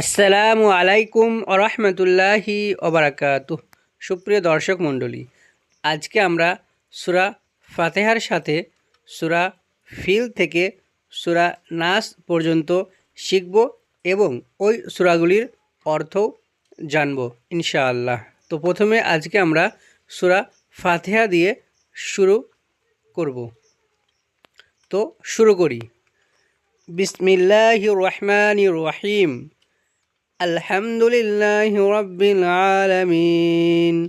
আসসালামু আলাইকুম আরহামতুল্লাহি ওবরাকাতু সুপ্রিয় দর্শক মণ্ডলী, আজকে আমরা সুরা ফাতেহার সাথে সুরা ফিল থেকে সুরা নাস পর্যন্ত শিখব এবং ওই সুরাগুলির অর্থও জানব ইনশাআল্লাহ। তো প্রথমে আজকে আমরা সুরা ফাতেহা দিয়ে শুরু করব। তো শুরু করি। বিসমিল্লাহ রহমান রহিম। الحمد لله رب العالمين.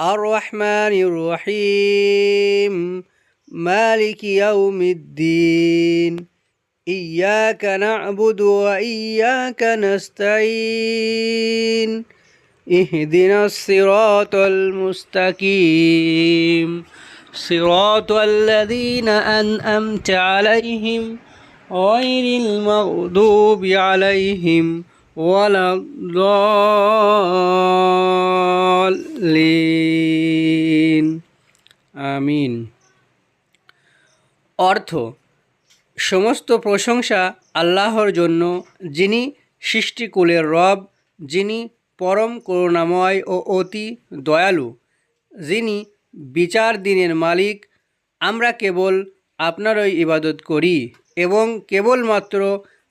الرحمن الرحيم. مالك يوم الدين. إياك نعبد وإياك نستعين. اهدنا الصراط المستقيم. صراط الذين أنأمت عليهم غير المغضوب عليهم ولا الضالين আমিন অর্থ সমস্ত প্রশংসা আল্লাহর জন্য যিনি সৃষ্টিকুলের রব যিনি পরম করুণাময় ও অতি দয়ালু যিনি বিচার দিনের মালিক আমরা কেবল আপনারই ইবাদত করি এবং কেবলমাত্র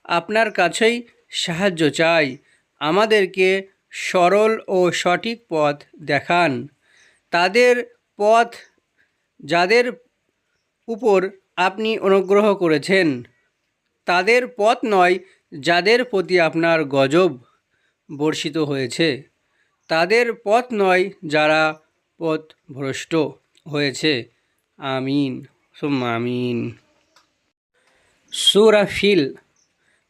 আপনার কাছেই সাহায্য চাই। আমাদেরকে সরল ও সঠিক পথ দেখান। তাদের পথ যাদের উপর আপনি অনুগ্রহ করেছেন, তাদের পথ নয় যাদের প্রতি আপনার গজব বর্ষিত হয়েছে। তাদের পথ নয় যারা পথ ভ্রষ্ট হয়েছে। আমিন। সুম্মা আমিন। সুরা ফিল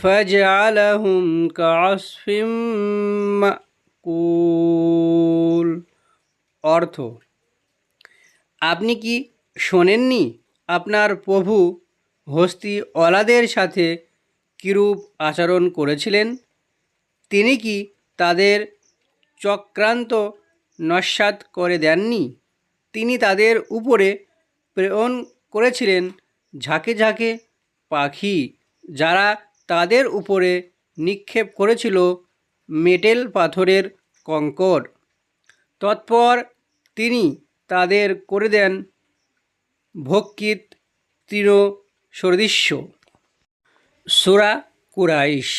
فجعلهم كعصف মাকুল অর্থ আপনি কি শোনেননি আপনার প্রভু হস্তি অলাদের সাথে কিরূপ আচরণ করেছিলেন তিনি কি তাদের চক্রান্ত নস্বাত করে দেননি তিনি তাদের উপরে প্রেরণ করেছিলেন ঝাঁকে ঝাঁকে পাখি যারা তাদের উপরে নিক্ষেপ করেছিল মেটেল পাথরের কঙ্কর তৎপর তিনি তাদের করে দেন ভক্ষিত তৃণ সদৃশ্য সুরা কুরাইশ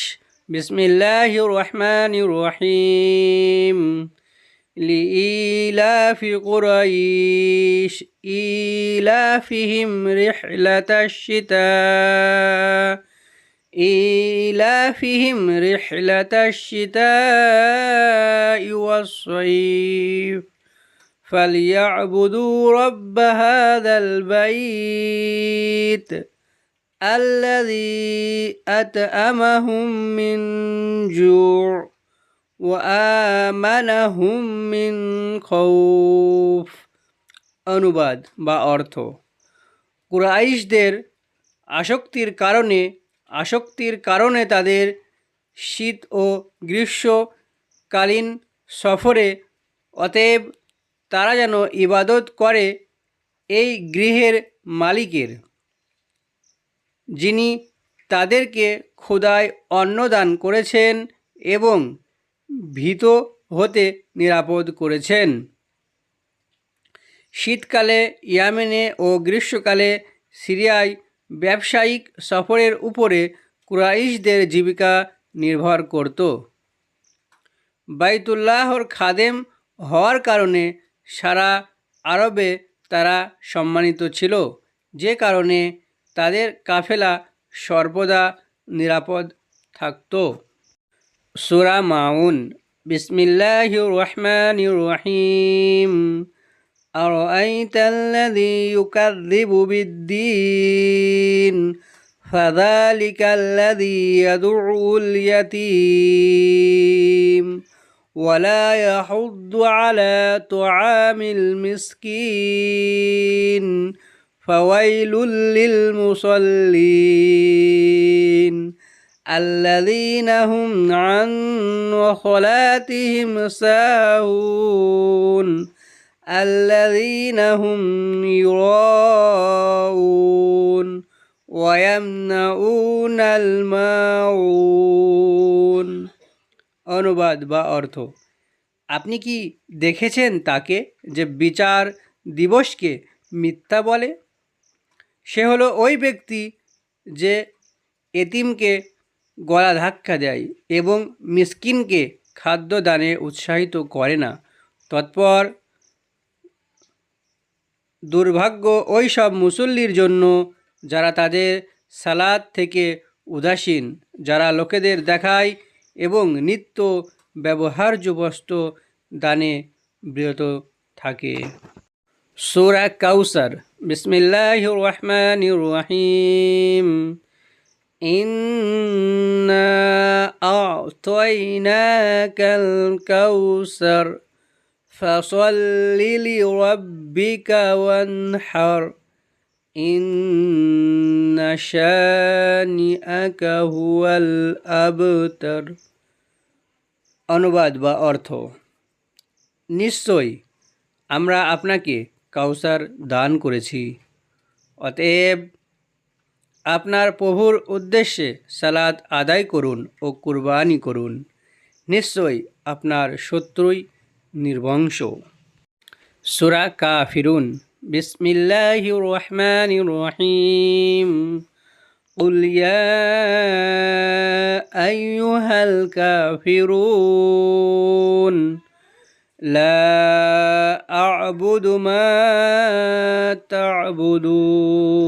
বিসমিল্লাহ রহমান রহিম لإيلاف قريش إيلافهم رحلة الشتاء إيلافهم رحلة الشتاء والصيف فليعبدوا رب هذا البيت الذي أتأمهم من جوع وآمنهم من خوف অনুবাদ বা অর্থ কুরাইশদের আসক্তির কারণে আসক্তির কারণে তাদের শীত ও গ্রীষ্মকালীন সফরে, অতএব তারা যেন ইবাদত করে এই গৃহের মালিকের, যিনি তাদেরকে ক্ষুদায় অন্নদান করেছেন এবং ভীত হতে নিরাপদ করেছেন। শীতকালে ইয়ামেনে ও গ্রীষ্মকালে সিরিয়ায় ব্যবসায়িক সফরের উপরে কুরাইশদের জীবিকা নির্ভর করত। বাইতুল্লাহর খাদেম হওয়ার কারণে সারা আরবে তারা সম্মানিত ছিল। যে কারণে তাদের কাফেলা সর্বদা নিরাপদ থাকত। সুরা মাউন বিসমিল্লাহ রহমান রহিম। أرأيت الذي يكذب بالدين؟ فذلك الذي يدعو اليتيم. ولا يحض على طعام المسكين. فويل للمصلين. الذين هم عن صلاتهم ساهون. الذين هم يراءون ويمنعون الماعون অনুবাদ বা অর্থ আপনি কি দেখেছেন তাকে যে বিচার দিবসকে মিথ্যা বলে সে হলো ওই ব্যক্তি যে এতিমকে গলা ধাক্কা দেয় এবং মিসকিনকে খাদ্য দানে উৎসাহিত করে না তৎপর দুর্ভাগ্য ওই সব মুসল্লির জন্য যারা তাদের সালাদ থেকে উদাসীন যারা লোকেদের দেখায় এবং নিত্য ব্যবহার্য বস্তু দানে বিরত থাকে সুরা কাউসার বিসমিল্লাহ রহমান রহিম إنا أعطيناك الكوثر فصل لربك وانحر إن شانئك هو الأبتر অনুবাদ বা অর্থ নিশ্চয়ই আমরা আপনাকে কাউসার দান করেছি অতএব আপনার প্রভুর উদ্দেশ্যে সালাদ আদায় করুন ও কুরবানি করুন নিশ্চয়ই আপনার শত্রুই নির্বংশ সুরা কাফিরুন বিসমিল্লাহ রহমান রহিম قل يا أيها الكافرون لا أعبد ما تعبدون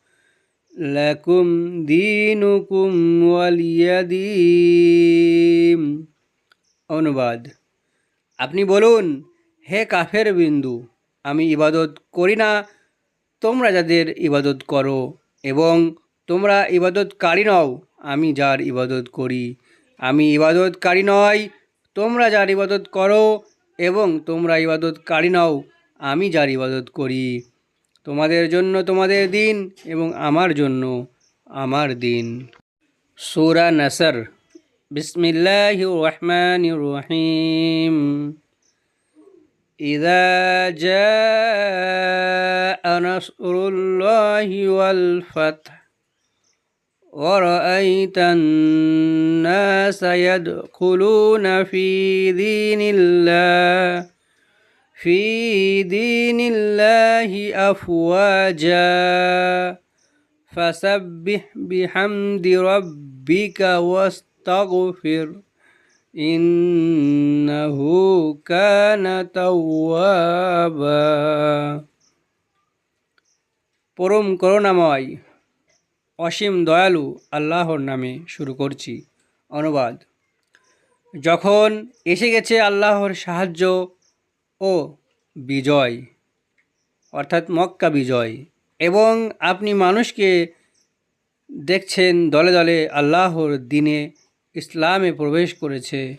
লাকুম দিনুকুম ওয়ালিয়াদিম। অনুবাদ, আপনি বলুন, হে কাফের বিন্দু, আমি ইবাদত করি না, তোমরা যাদের ইবাদত করো, এবং তোমরা ইবাদতকারী নও, আমি যার ইবাদত করি। আমি ইবাদতকারী নয় তোমরা যার ইবাদত করো, এবং তোমরা ইবাদতকারী নও, আমি যার ইবাদত করি। তোমাদের জন্য তোমাদের দিন এবং আমার জন্য আমার দিন সুরা নাসর বিসমিল্লাহ রহমান রহিম إذا جاء نصر الله والفتح ورأيت الناس يدخلون في دين الله في دين الله أفواجا فسبح بحمد ربك واستغفر إنه كان توابا পরম করুণাময় অসীম দয়ালু আল্লাহর নামে শুরু করছি অনুবাদ যখন এসে গেছে আল্লাহর সাহায্য ও বিজয়, অর্থাৎ মক্কা বিজয়। এবং আপনি মানুষকে দেখছেন দলে দলে আল্লাহর দিনে ইসলামে প্রবেশ করেছে।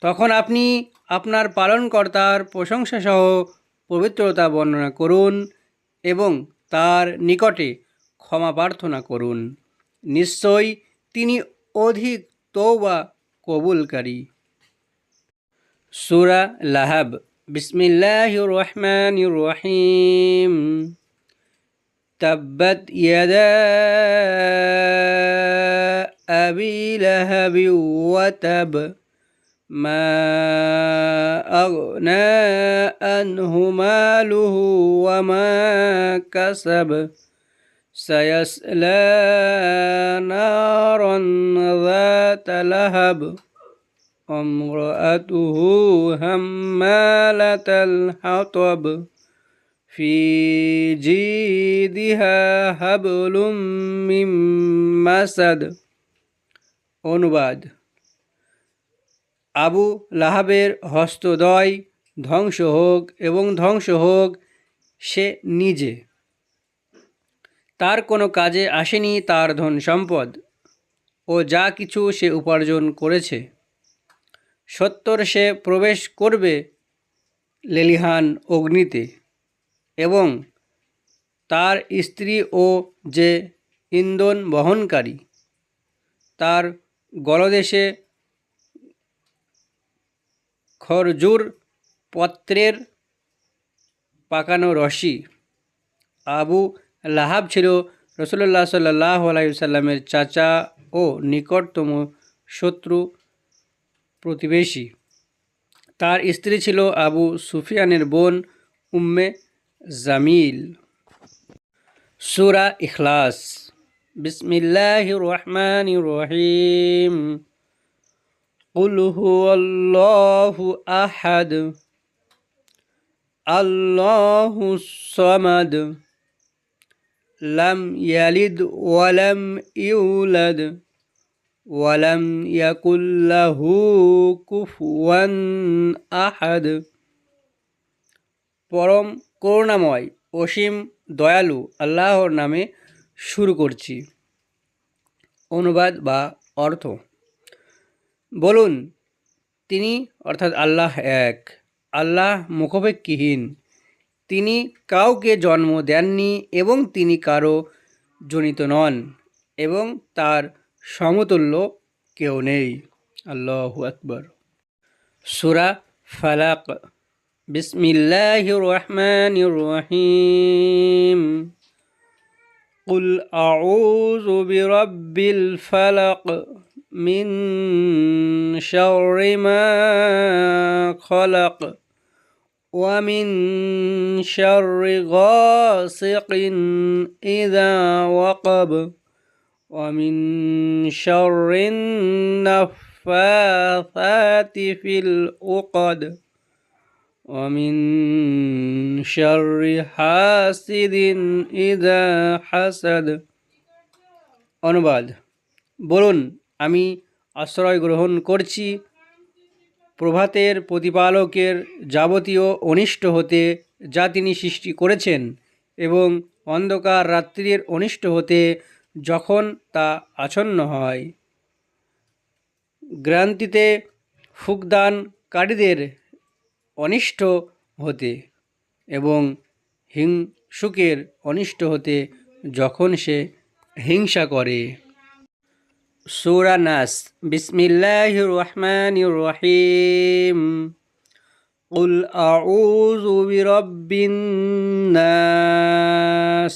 তখন আপনি আপনার পালনকর্তার প্রশংসাসহ পবিত্রতা বর্ণনা করুন এবং তার নিকটে ক্ষমা প্রার্থনা করুন। নিশ্চয়ই তিনি অধিক তৌবা কবুলকারী। সুরা লাহাব بسم الله الرحمن الرحيم تبت يدا أبي لهب وتب ما أغنى عنه ماله وما كسب سيصلى نارا ذات لهب امرأته همالة الحطب في جيدها حبل من مسد অনুবাদ আবু লাহাবের হস্তদয় ধ্বংস হোক এবং ধ্বংস হোক সে নিজে তার কোনো কাজে আসেনি তার ধন সম্পদ ও যা কিছু সে উপার্জন করেছে সত্তর সে প্রবেশ করবে লেলিহান অগ্নিতে এবং তার স্ত্রী ও যে ইন্ধন বহনকারী তার গলদেশে খরজুর পত্রের পাকানো রশি। আবু লাহাব ছিল রসুল্লাহ সাল্লাহ আলাইসাল্লামের চাচা ও নিকটতম শত্রু। প্রতিবেশী তার স্ত্রী ছিল আবু সুফিয়ানের বোন উম্মে জামিল সুরা ইখলাস বিসমিল্লাহ রহমান রহিম قل هو الله أحد الله الصمد لم يلد ولم يولد ولم يكن له كفوا أحد পরম করুণাময় অসীম দয়ালু আল্লাহর নামে শুরু করছি অনুবাদ বা অর্থ বলুন তিনি অর্থাৎ আল্লাহ এক আল্লাহ মুখপেক্ষীহীন তিনি কাউকে জন্ম দেননি এবং তিনি কারো জনিত নন এবং তার সমতুল্য কেউ নেই আল্লাহু আকবর সুরা ফালাক বিসমিল্লাহ রহমান রহিম قل أعوذ برب الفلق من شر ما خلق ومن شر غاسق إذا وقب ومن شر النفاثات في العقد ومن شر حاسد إذا حسد অনুবাদ বলুন আমি আশ্রয় গ্রহণ করছি প্রভাতের প্রতিপালকের যাবতীয় অনিষ্ট হতে যা তিনি সৃষ্টি করেছেন এবং অন্ধকার রাত্রির অনিষ্ট হতে যখন তা আচ্ছন্ন হয় গ্রান্তিতে ফুকদানকারীদের অনিষ্ট হতে এবং হিংসুকের অনিষ্ট হতে যখন সে হিংসা করে সূরা নাস বিসমিল্লাহির রহমানির রহিম قل أعوذ برب الناس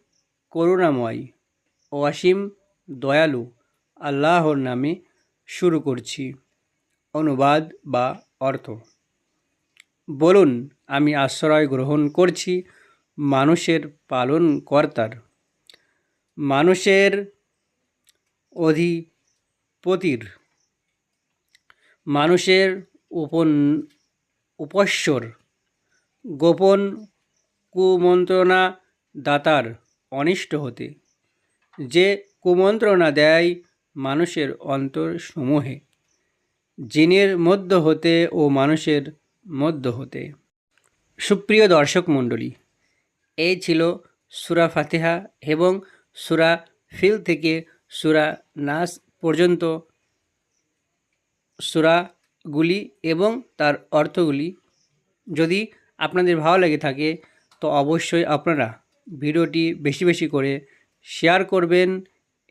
করুণাময়, অসীম দয়ালু আল্লাহর নামে শুরু করছি। অনুবাদ বা অর্থ। বলুন, আমি আশ্রয় গ্রহণ করছি মানুষের পালন কর্তার মানুষের অধিপতির। মানুষের উপন, উপস্বর। গোপন কুমন্ত্রণা দাতার অনিষ্ট হতে। যে কুমন্ত্রণা দেয় মানুষের অন্তরসমূহে, জিনের মধ্য হতে ও মানুষের মধ্য হতে। সুপ্রিয় দর্শক মণ্ডলী, এই ছিল সুরা ফাতেহা এবং সুরা ফিল থেকে সুরা নাস পর্যন্ত। সুরাগুলি এবং তার অর্থগুলি যদি আপনাদের ভালো লেগে থাকে, তো অবশ্যই আপনারা ভিডিওটি বেশি বেশি করে শেয়ার করবেন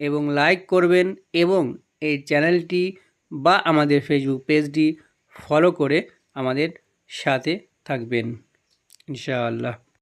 এবং লাইক করবেন এবং এই চ্যানেলটি বা আমাদের ফেসবুক পেজটি ফলো করে আমাদের সাথে থাকবেন। ইনশাআল্লাহ।